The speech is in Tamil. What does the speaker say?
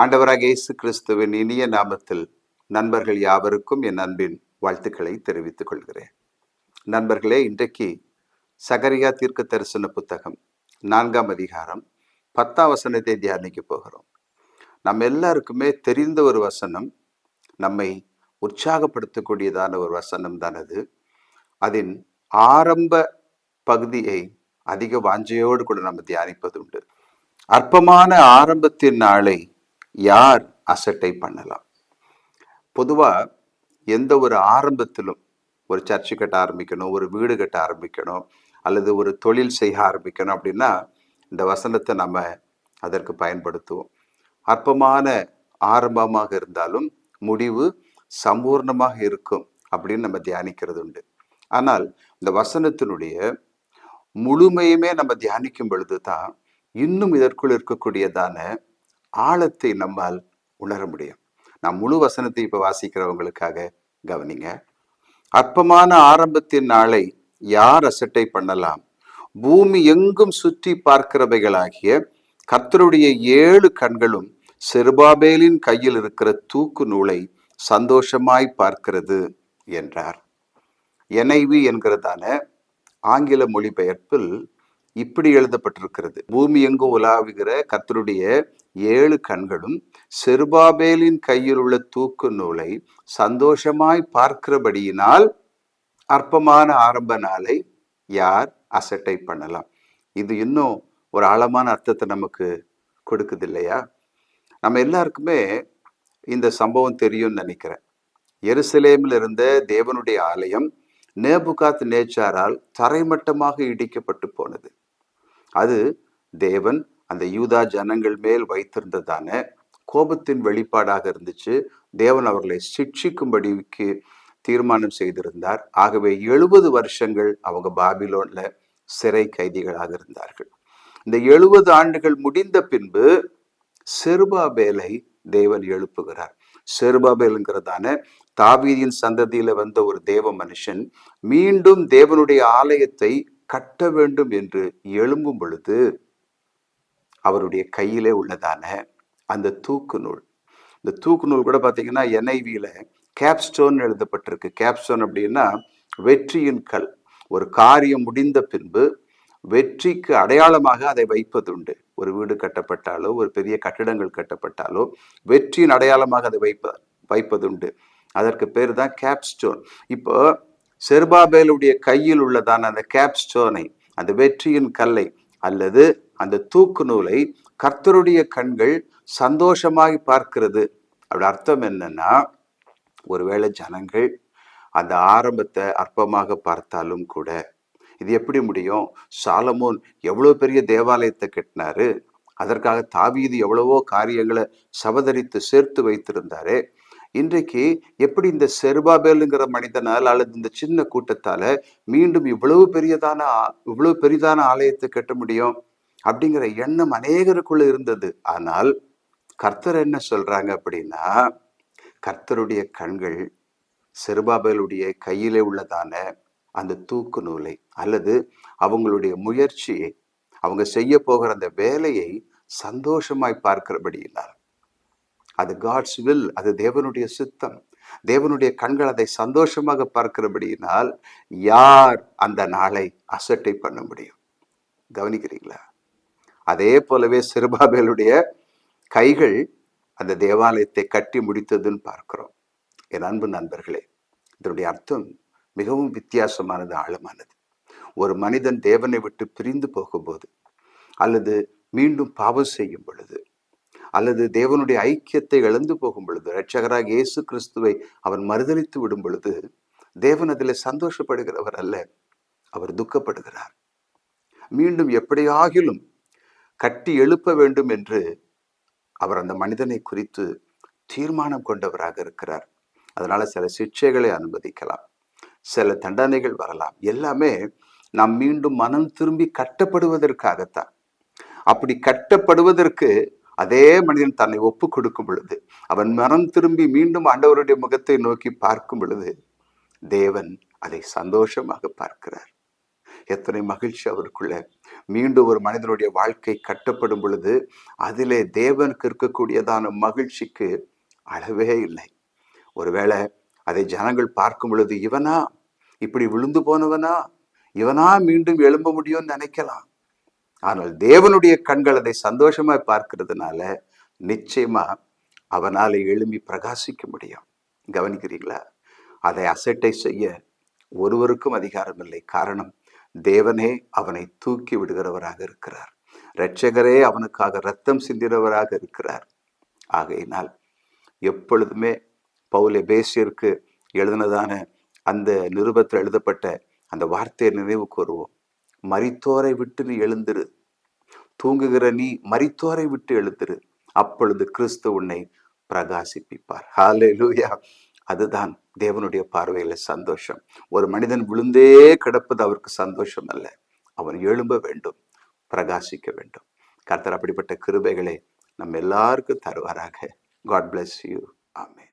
ஆண்டவராக இயேசு கிறிஸ்துவின் இனிய நாமத்தில் நண்பர்கள் யாவருக்கும் என் அன்பின் வாழ்த்துக்களை தெரிவித்துக் கொள்கிறேன். நண்பர்களே இன்றைக்கு சகரியா தீர்க்க தரிசன புத்தகம் நான்காம் அதிகாரம் பத்தாம் வசனத்தை தியானிக்க போகிறோம். நம்ம எல்லாருக்குமே தெரிந்த ஒரு வசனம் நம்மை உற்சாகப்படுத்தக்கூடியதான ஒரு வசனம் தான் அது. அதன் ஆரம்ப பகுதியை அதிக வாஞ்சையோடு கூட நம்ம தியானிப்பது உண்டு. அற்பமான ஆரம்பத்தின் நாளை யார் அசட்டை பண்ணலாம்? பொதுவாக எந்த ஒரு ஆரம்பத்திலும் ஒரு சர்ச்சு கட்ட ஆரம்பிக்கணும் ஒரு வீடு கட்ட ஆரம்பிக்கணும் அல்லது ஒரு தொழில் செய்ய ஆரம்பிக்கணும் அப்படின்னா இந்த வசனத்தை நம்ம அதற்கு பயன்படுத்துவோம். அற்பமான ஆரம்பமாக இருந்தாலும் முடிவு சம்பூர்ணமாக இருக்கும் அப்படின்னு நம்ம தியானிக்கிறது உண்டு ஆனால் இந்த வசனத்தினுடைய முழுமையுமே நம்ம தியானிக்கும் பொழுது தான் இன்னும் இதற்குள் இருக்கக்கூடியதான ஆழத்தை நம்மால் உணர முடியும். நான் முழு வசனத்தை இப்ப வாசிக்கிறவங்களுக்காக கவனிங்க. அற்பமான ஆரம்பத்தின் நாளை யார் அசட்டை பண்ணலாம்? பூமி எங்கும் சுற்றி பார்க்கிறவைகளாகிய கர்த்தருடைய ஏழு கண்களும் செருபாபேலின் கையில் இருக்கிற தூக்கு நூலை சந்தோஷமாய் பார்க்கிறது என்றார். என்ஐவி என்கிறதான ஆங்கில மொழிபெயர்ப்பில் இப்படி எழுதப்பட்டிருக்கிறது. பூமி எங்கும் உலாவுகிற கத்தருடைய ஏழு கண்களும் செருபாபேலின் கையில் உள்ள தூக்கு நூலை சந்தோஷமாய் பார்க்கிறபடியினால் அற்பமான ஆரம்ப நாளை யார் அசட்டை பண்ணலாம்? இது இன்னும் ஒரு ஆழமான அர்த்தத்தை நமக்கு கொடுக்குது இல்லையா நம்ம எல்லாருக்குமே இந்த சம்பவம் தெரியும்னு நினைக்கிறேன். எருசலேமில் இருந்த தேவனுடைய ஆலயம் நேபுகாத் நேச்சாரால் தரைமட்டமாக இடிக்கப்பட்டு போனது. அது தேவன் அந்த யூதா ஜனங்கள் மேல் வைத்திருந்ததான கோபத்தின் வெளிப்பாடாக இருந்துச்சு. தேவன் அவர்களை சிக்ஷிக்கும்படிக்கு தீர்மானம் செய்திருந்தார். ஆகவே எழுபது வருஷங்கள் அவங்க பாபிலோன்ல சிறை கைதிகளாக இருந்தார்கள். இந்த எழுபது ஆண்டுகள் முடிந்த பின்பு செருபாபேலை தேவன் எழுப்புகிறார். செருபாபேலுங்கிறதான தாவீதியின் சந்ததியில வந்த ஒரு தேவ மனுஷன் மீண்டும் தேவனுடைய ஆலயத்தை கட்ட வேண்டும் என்று எழும்பும் பொழுது அவருடைய கையிலே உள்ளதான அந்த தூக்கு நூல். இந்த தூக்கு நூல் கூட பார்த்தீங்கன்னா என்ஐவியில் கேப்ஸ்டோன் எழுதப்பட்டிருக்கு. கேப்ஸ்டோன் அப்படின்னா வெற்றியின் கல். ஒரு காரியம் முடிந்த பின்பு வெற்றிக்கு அடையாளமாக அதை வைப்பது உண்டு ஒரு வீடு கட்டப்பட்டாலோ ஒரு பெரிய கட்டிடங்கள் கட்டப்பட்டாலோ வெற்றியின் அடையாளமாக அதை வைப்ப வைப்பதுண்டு. அதற்கு பேர் தான் கேப்ஸ்டோன் இப்போ செருபாபேலுடைய கையில் உள்ளதான அந்த கேப்ஸ்டோனை அந்த வெற்றியின் கல்லை அல்லது அந்த தூக்கு நூலை கர்த்தருடைய கண்கள் சந்தோஷமாய் பார்க்கிறது. அப்படி அர்த்தம் என்னன்னா ஒருவேளை ஜனங்கள் அந்த ஆரம்பத்தை அற்பமாக பார்த்தாலும் கூட இது எப்படி முடியும்? சாலமோன் எவ்வளோ பெரிய தேவாலயத்தை கட்டினாரு? அதற்காக தாவீது எவ்வளவோ காரியங்களை சபதரித்து சேர்த்து வைத்திருந்தாரு. இன்றைக்கு எப்படி இந்த செருபாபேலுங்கிற மனிதனால் அல்லது இந்த சின்ன கூட்டத்தால மீண்டும் இவ்வளவு பெரியதான ஆ- இவ்வளவு பெரிதான ஆலயத்தை கட்ட முடியும் அப்படிங்கிற எண்ணம் அநேகருக்குள்ள இருந்தது. ஆனால் கர்த்தர் என்ன சொல்றாங்க அப்படின்னா கர்த்தருடைய கண்கள் செருபாபேலுடைய கையிலே உள்ளதான அந்த தூக்கு நூலை அல்லது அவங்களுடைய முயற்சியை அவங்க செய்ய போகிற அந்த வேலையை சந்தோஷமாய் பார்க்கிறபடியினால் அது காட்ஸ் வில் அது தேவனுடைய சித்தம். தேவனுடைய கண்கள் அதை சந்தோஷமாக பார்க்கிறபடியினால் யார் அந்த நாளை அசட்டை பண்ண முடியும்? கவனிக்கிறீங்களா? அதே போலவே சிறுபாபேலுடைய கைகள் அந்த தேவாலயத்தை கட்டி முடித்ததுன்னு பார்க்கிறோம். என் அன்பு நண்பர்களே இதனுடைய அர்த்தம் மிகவும் வித்தியாசமானது ஆழமானது. ஒரு மனிதன் தேவனை விட்டு பிரிந்து போகும்போது அல்லது மீண்டும் பாவம் செய்யும் பொழுது அல்லது தேவனுடைய ஐக்கியத்தை இழந்து போகும் பொழுது ரட்சகராக இயேசு கிறிஸ்துவை அவன் மறுதளித்து விடும் பொழுது தேவன் அதில் சந்தோஷப்படுகிறவர் அல்ல அவர் துக்கப்படுகிறார். மீண்டும் எப்படியாகிலும் கட்டி எழுப்ப வேண்டும் என்று அவர் அந்த மனிதனை குறித்து தீர்மானம் கொண்டவராக இருக்கிறார். அதனால சில சிக்ஷைகளை அனுமதிக்கலாம் சில தண்டனைகள் வரலாம். எல்லாமே நாம் மீண்டும் மனம் திரும்பி கட்டப்படுவதற்காகத்தான். அப்படி கட்டப்படுவதற்கு அதே மனிதன் தன்னை ஒப்பு கொடுக்கும் பொழுது அவன் மனம் திரும்பி மீண்டும் ஆண்டவருடைய முகத்தை நோக்கி பார்க்கும் பொழுது தேவன் அதை சந்தோஷமாக பார்க்கிறார். எத்தனை மகிழ்ச்சி அவருக்குள்ள. மீண்டும் ஒரு மனிதனுடைய வாழ்க்கை கட்டப்படும் பொழுது அதிலே தேவனுக்கு இருக்கக்கூடியதான மகிழ்ச்சிக்கு அளவே இல்லை. ஒருவேளை அதை ஜனங்கள் பார்க்கும் பொழுது இவனா? இப்படி விழுந்து போனவனா? இவனா மீண்டும் எழும்ப முடியும்னு நினைக்கலாம். ஆனால் தேவனுடைய கண்கள் அதை சந்தோஷமா பார்க்கறதுனால நிச்சயமா அவனால் எழும்பி பிரகாசிக்க முடியும். கவனிக்கிறீங்களா? அதை அசட்டை செய்ய ஒருவருக்கும் அதிகாரம் இல்லை காரணம் தேவனே அவனை தூக்கி விடுகிறவராக இருக்கிறார். இரட்சகரே அவனுக்காக ரத்தம் சிந்தினவராக இருக்கிறார். ஆகையினால் எப்பொழுதுமே பவுலே பேசியருக்கு எழுதினதான அந்த நிருபத்தில் எழுதப்பட்ட அந்த வார்த்தையை நினைவு கூறுவோம். மரித்தோரை விட்டு நீ எழுந்திரு. தூங்குகிற நீ மரித்தோரை விட்டு எழுந்திரு. அப்பொழுது கிறிஸ்து உன்னை பிரகாசிப்பிப்பார். ஹாலே லூயா அதுதான் தேவனுடைய பார்வையில சந்தோஷம். ஒரு மனிதன் விழுந்தே கிடப்பது அவருக்கு சந்தோஷம் அல்ல. அவன் எழும்ப வேண்டும் பிரகாசிக்க வேண்டும். கர்த்தர் அப்படிப்பட்ட கிருபைகளை நம்ம எல்லாருக்கும் தருவாராக. காட் பிளஸ் யூ ஆமே